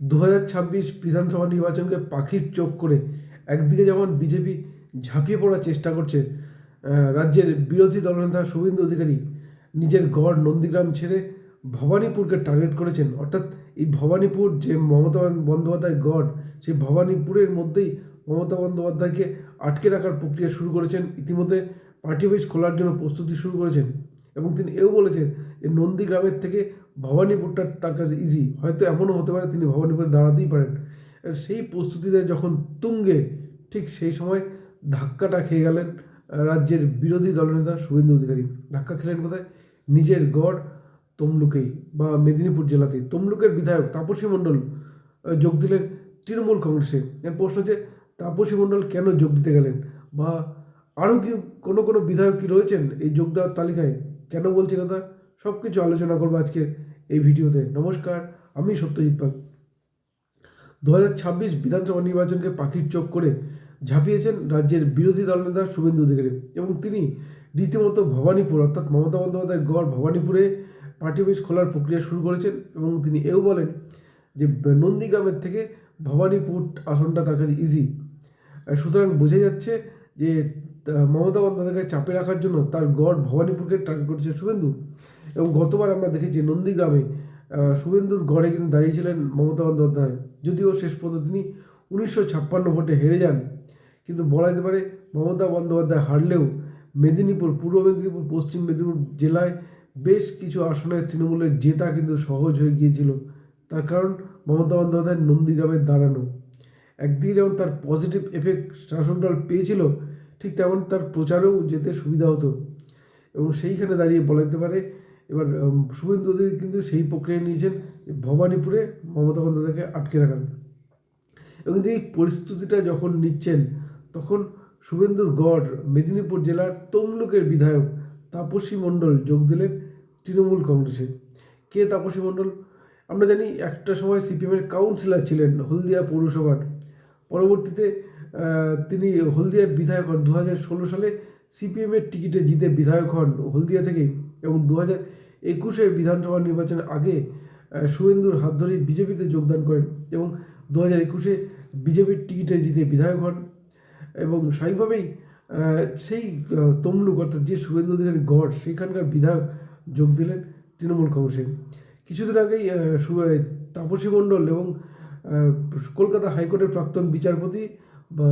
দু হাজার ছাব্বিশ বিধানসভা নির্বাচনকে পাখির চোখ করে একদিকে যেমন বিজেপি ঝাঁপিয়ে পড়ার চেষ্টা করছে রাজ্যের বিরোধী দলনেতা শুভেন্দু অধিকারী নিজের গড় নন্দীগ্রাম ছেড়ে ভবানীপুরকে টার্গেট করেছেন। অর্থাৎ এই ভবানীপুর যে মমতা বন্দ্যোপাধ্যায় গড়, সেই ভবানীপুরের মধ্যেই মমতা বন্দ্যোপাধ্যায়কে আটকে রাখার প্রক্রিয়া শুরু করেছেন। ইতিমধ্যে পার্টি অফিস খোলার জন্য প্রস্তুতি শুরু করেছেন এবং তিনি এও বলেছেন যে নন্দীগ্রামের থেকে ভবানীপুরটা তার কাছে ইজি হয়তো এমনও হতে পারে তিনি ভবানীপুরে দাঁড়াতেই পারেন। সেই প্রস্তুতিতে যখন তুঙ্গে ঠিক সেই সময় ধাক্কাটা খেয়ে গেলেন রাজ্যের বিরোধী দলনেতা শুভেন্দু অধিকারী। ধাক্কা খেলেন কোথায়? নিজের গড় তমলুকেই বা মেদিনীপুর জেলাতেই। তমলুকের বিধায়ক তাপসী মণ্ডল যোগ দিলেন তৃণমূল কংগ্রেসে। এর প্রশ্ন যে তাপসী মণ্ডল কেন যোগ দিতে গেলেন? বা আরও কি কোনো কোনো বিধায়ক কি রয়েছেন এই যোগ দেওয়ার তালিকায়? কেন বলছি কথা? সব কিছু আলোচনা করব আজকের এই ভিডিওতে। নমস্কার, আমি সত্যজিৎ পাল। দু হাজার ছাব্বিশ বিধানসভা নির্বাচনকে পাখির চোখ করে ঝাঁপিয়েছেন রাজ্যের বিরোধী দলনেতা শুভেন্দু অধিকারী এবং তিনি রীতিমতো ভবানীপুর, অর্থাৎ মমতা বন্দ্যোপাধ্যায়ের গড় ভবানীপুরে পার্টি অফিস খোলার প্রক্রিয়া শুরু করেছেন এবং তিনি এও বলেন যে, নন্দীগ্রামের থেকে ভবানীপুর আসনটা তার কাছে ইজি সুতরাং বোঝা যাচ্ছে যে মমতা বন্দ্যোপাধ্যায়কে চাপে রাখার জন্য তার গড় ভবানীপুরকে টার্গেট করেছে শুভেন্দু। এবং গতবার আমরা দেখেছি নন্দীগ্রামে শুভেন্দুর গড়ে কিন্তু দাঁড়িয়েছিলেন মমতা বন্দ্যোপাধ্যায়। যদিও শেষ পর্যন্ত তিনি উনিশশো ছাপ্পান্ন ভোটে হেরে যান। কিন্তু বলা যেতে পারে মমতা বন্দ্যোপাধ্যায় হারলেও মেদিনীপুর, পূর্ব মেদিনীপুর, পশ্চিম মেদিনীপুর জেলায় বেশ কিছু আসনে তৃণমূলের জেতা কিন্তু সহজ হয়ে গিয়েছিল। তার কারণ মমতা বন্দ্যোপাধ্যায় নন্দীগ্রামে দাঁড়ানো। একদিকে যেমন তার পজিটিভ এফেক্ট শাসক দল পেয়েছিল ঠিক তেমন তার প্রচারেও যেতে সুবিধা হতো। এবং সেইখানে দাঁড়িয়ে বলা যেতে পারে, এবার শুভেন্দু অধিকারী কিন্তু সেই প্রক্রিয়া নিয়েছেন ভবানীপুরে মমতা বন্দ্যোপাধ্যায়কে আটকে রাখান এবং যে পরিস্থিতিটা যখন নিচ্ছেন, তখন শুভেন্দুর গড় মেদিনীপুর জেলার তমলুকের বিধায়ক তাপসী মণ্ডল যোগ দিলেন তৃণমূল কংগ্রেসে। কে তাপসী মণ্ডল? আমরা জানি একটা সময় সিপিএমের কাউন্সিলর ছিলেন হলদিয়া পৌরসভার। পরবর্তীতে তিনি হলদিয়ার বিধায়ক হন। দু হাজার ষোলো সালে সিপিএমের টিকিটে জিতে বিধায়ক হন হলদিয়া থেকেই এবং দু হাজার একুশের বিধানসভা নির্বাচনের আগে শুভেন্দুর হাত ধরে বিজেপিতে যোগদান করেন এবং দু হাজার একুশে বিজেপির টিকিটে জিতে বিধায়ক হন এবং স্বাভাবিকভাবেই সেই তমলুক অর্থাৎ যে শুভেন্দু অধিকারী গড়, সেখানকার বিধায়ক যোগ দিলেন তৃণমূল কংগ্রেসে। কিছুদিন আগেই তাপসী মণ্ডল এবং কলকাতা হাইকোর্টের প্রাক্তন বিচারপতি বা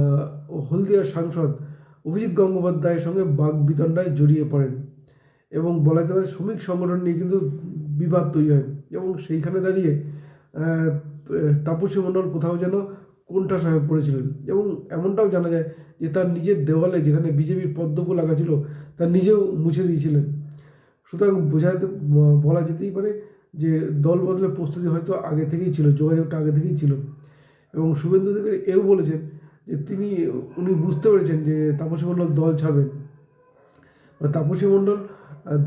হলদিয়ার সাংসদ অভিজিৎ গঙ্গোপাধ্যায়ের সঙ্গে বাক বিতণ্ডায় জড়িয়ে পড়েন এবং বলা যেতে পারে শ্রমিক সংগঠন নিয়ে কিন্তু বিবাদ তৈরি হয় এবং সেইখানে দাঁড়িয়ে তাপসী মণ্ডল কোথাও যেন কোনটা সাহেব পড়েছিলেন এবং এমনটাও জানা যায় যে তার নিজের দেওয়ালে যেখানে বিজেপির পদ্মফুল আঁকা ছিল, তার নিজেও মুছে দিয়েছিলেন। সুতরাং বোঝা যেতে, বলা যেতেই পারে যে দল বদলের প্রস্তুতি হয়তো আগে থেকেই ছিল, যোগাযোগটা আগে থেকেই ছিল। এবং শুভেন্দু অধিকারী এও বলেছেন যে তিনি, উনি বুঝতে পেরেছেন যে তাপসী মণ্ডল দল ছাড়বেন। তাপসী মণ্ডল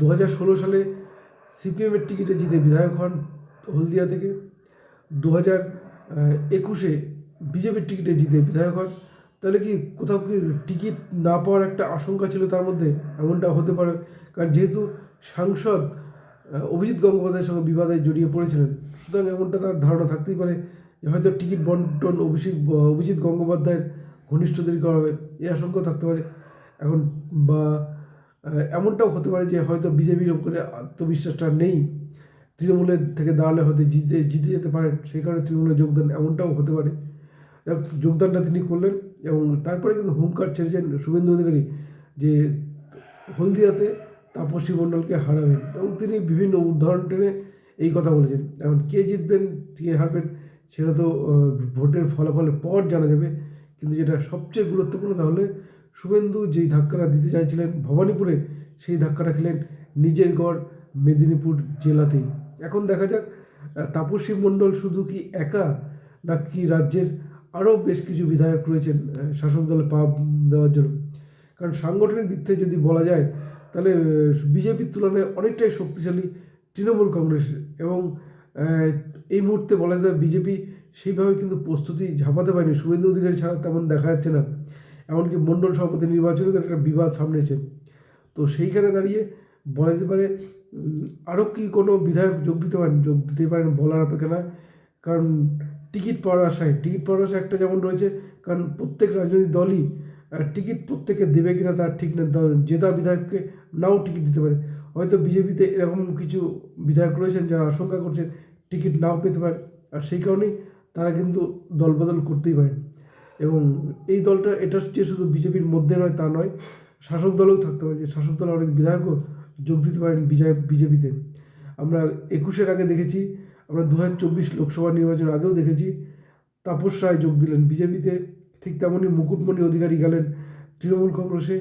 দু হাজার ষোলো সালে সিপিএমের টিকিটে জিতে বিধায়ক হন হলদিয়া থেকে। দু হাজার একুশে বিজেপির টিকিটে জিতে বিধায়ক হন। তাহলে কি কোথাও কি টিকিট না পাওয়ার একটা আশঙ্কা ছিল তার মধ্যে? এমনটা হতে পারে। কারণ যেহেতু সাংসদ অভিজিৎ গঙ্গোপাধ্যায়ের সঙ্গে বিবাদে জড়িয়ে পড়েছিলেন, সুতরাং এমনটা তার ধারণা থাকতেই পারে। হয়তো টিকিট বন্টন অভিষেক, অভিজিৎ গঙ্গোপাধ্যায়ের ঘনিষ্ঠদেরই করা হবে এই আশঙ্কাও থাকতে পারে। এখন বা এমনটাও হতে পারে যে হয়তো বিজেপির উপরে আত্মবিশ্বাসটা নেই। তৃণমূলের থেকে দাঁড়ালে হয়তো জিতে জিতে যেতে পারেন, সেই কারণে তৃণমূলে যোগদান এমনটাও হতে পারে। যোগদানটা তিনি করলেন এবং তারপরে কিন্তু হুঙ্কার ছেড়েছেন শুভেন্দু অধিকারী যে হলদিয়াতে তাপসী মণ্ডলকে হারাবেন এবং তিনি বিভিন্ন উদাহরণ টেনে এই কথা বলেছেন। এখন কে জিতবেন, কে হারবেন সেটা তো ভোটের ফলাফলের পর জানা যাবে। কিন্তু যেটা সবচেয়ে গুরুত্বপূর্ণ তাহলে, শুভেন্দু যেই ধাক্কাটা দিতে চাইছিলেন ভবানীপুরে, সেই ধাক্কাটা খেলেন নিজের গড় মেদিনীপুর জেলাতেই। এখন দেখা যাক তাপসী মণ্ডল শুধু কি একা, নাকি রাজ্যের আরও বেশ কিছু বিধায়ক রয়েছেন শাসক দলে পা দেওয়ার জন্য। কারণ সাংগঠনিক দিক থেকে যদি বলা যায়, তাহলে বিজেপির তুলনায় অনেকটাই শক্তিশালী তৃণমূল কংগ্রেস এবং এই মুহূর্তে বলা যায় বিজেপি সেইভাবে কিন্তু প্রস্তুতি ঝাঁপাতে পারেনি। শুভেন্দু অধিকারী ছাড়া তেমন দেখা যাচ্ছে না। এমনকি মণ্ডল সভাপতি নির্বাচনে একটা বিবাদ সামনেছে তো সেইখানে দাঁড়িয়ে বলা যেতে পারে আরও কি কোনো বিধায়ক যোগ দিতে পারেন, যোগ দিতে পারেন বলার অপেক্ষা না। কারণ টিকিট পাওয়ার আশায়, টিকিট পাওয়ার আশায় একটা যেমন রয়েছে, কারণ প্রত্যেক রাজনৈতিক দলই টিকিট প্রত্যেকে দেবে কিনা তার ঠিক না। জেতা বিধায়ককে নাও টিকিট দিতে পারে। হয়তো বিজেপিতে এরকম কিছু বিধায়ক রয়েছেন যারা আশঙ্কা করছেন টিকিট নাও পেতে পারে। আর সেই কারণেই তারা কিন্তু দলবদল করতেই পারেন। এবং এই দলটা এটা যে শুধু বিজেপির মধ্যে নয়, তা নয়, শাসক দলেও থাকতে পারে। যে শাসক দলের অনেক বিধায়কও যোগ দিতে পারেন বিজয় বিজেপিতে। আমরা একুশের আগে দেখেছি, আমরা দু চব্বিশ লোকসভা নির্বাচন আগেও দেখেছি, তাপস রায় যোগ দিলেন বিজেপিতে, ঠিক তেমনই মুকুটমণি অধিকারী গেলেন তৃণমূল কংগ্রেসে।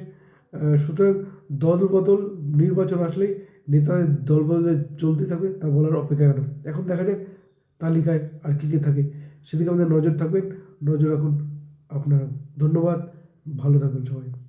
সুতরাং দল বদল নির্বাচন আসলে নেতাদের দলবদলে চলতে থাকবে, তা বলার অপেক্ষা কেন? এখন দেখা যাক তালিকায় আর কী কী থাকে। সেদিকে আমাদের নজর থাকবেন। নজর রাখুন আপনারা। ধন্যবাদ। ভালো থাকবেন সবাই।